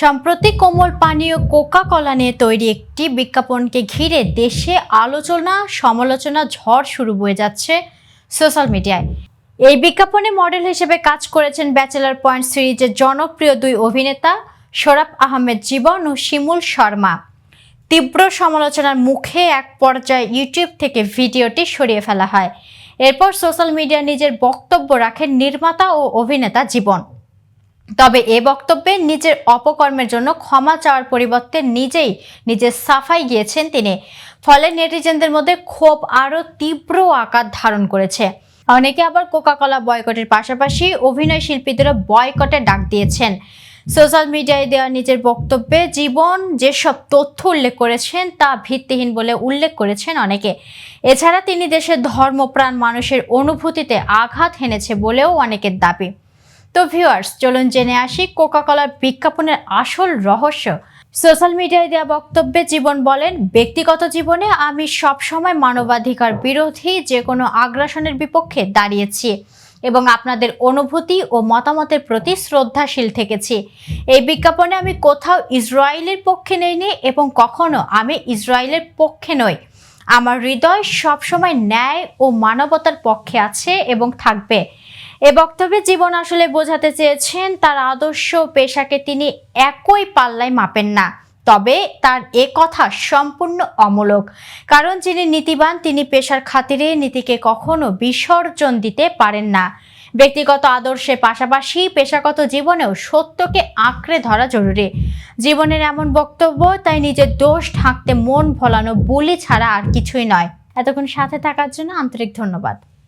সম্প্রতি কোমল পানীয় কোকা কলা নিয়ে তৈরি একটি বিজ্ঞাপনকে ঘিরে দেশে আলোচনা, সমালোচনা, ঝড় শুরু হয়ে যাচ্ছে সোশ্যাল মিডিয়ায়। এই বিজ্ঞাপনে মডেল হিসেবে কাজ করেছেন ব্যাচেলার পয়েন্ট সিরিজের জনপ্রিয় দুই অভিনেতা সোরাব আহমেদ জীবন ও শিমুল শর্মা। তীব্র সমালোচনার মুখে এক পর্যায়ে ইউটিউব থেকে ভিডিওটি সরিয়ে ফেলা হয়। এরপর সোশ্যাল মিডিয়ায় নিজের বক্তব্য রাখেন নির্মাতা ও অভিনেতা জীবন। তবে এ বক্তব্যে নিজের অপকর্মের জন্য ক্ষমা চাওয়ার পরিবর্তে নিজেই নিজের সাফাই গিয়েছেন তিনি। ফলে নেটিজেনদের মধ্যে ক্ষোভ আরও তীব্র আকার ধারণ করেছে। অনেকে আবার কোকাকোলা বয়কটের পাশাপাশি অভিনয় শিল্পীদেরও বয়কটে ডাক দিয়েছেন। সোশ্যাল মিডিয়ায় দেওয়া নিজের বক্তব্যে, জীবন যেসব তথ্য উল্লেখ করেছেন তা ভিত্তিহীন বলে উল্লেখ করেছেন অনেকে। এছাড়া তিনি দেশের ধর্মপ্রাণ মানুষের অনুভূতিতে আঘাত হেনেছে বলেও অনেকের দাবি। তো ভিউয়ার্স চলুন জেনে আসি কোকাকোলার বিজ্ঞাপনের আসল রহস্য। সোশ্যাল মিডিয়ায় দেওয়া বক্তব্যে জীবন বলেন, ব্যক্তিগত জীবনে আমি সবসময় মানবাধিকার বিরোধী যে কোনো আগ্রাসনের বিপক্ষে দাঁড়িয়েছি এবং আপনাদের অনুভূতি ও মতামতের প্রতি শ্রদ্ধাশীল থেকেছি। এই বিজ্ঞাপনে আমি কোথাও ইসরায়েলের পক্ষে নেইনি এবং কখনো আমি ইসরায়েলের পক্ষে নই। আমার হৃদয় সবসময় ন্যায় ও মানবতার পক্ষে আছে এবং থাকবে। এ বক্তব্যে জীবন আসলে বোঝাতে চেয়েছেন তার আদর্শ পেশাকে তিনি একই পাল্লায় মাপেন না। তবে তার এ কথা সম্পূর্ণ অমূলক। কারণ যিনি নীতিবান, তিনি পেশার খাতিরে নীতিকে কখনো বিসর্জন দিতে পারেন না। ব্যক্তিগত আদর্শের পাশাপাশি পেশাগত জীবনেও সত্যকে আঁকড়ে ধরা জরুরি। জীবনের এমন বক্তব্য, তাই নিজের দোষ ঢাকতে মন ভোলানো বলি ছাড়া আর কিছুই নয়। এতক্ষণ সাথে থাকার জন্য আন্তরিক ধন্যবাদ।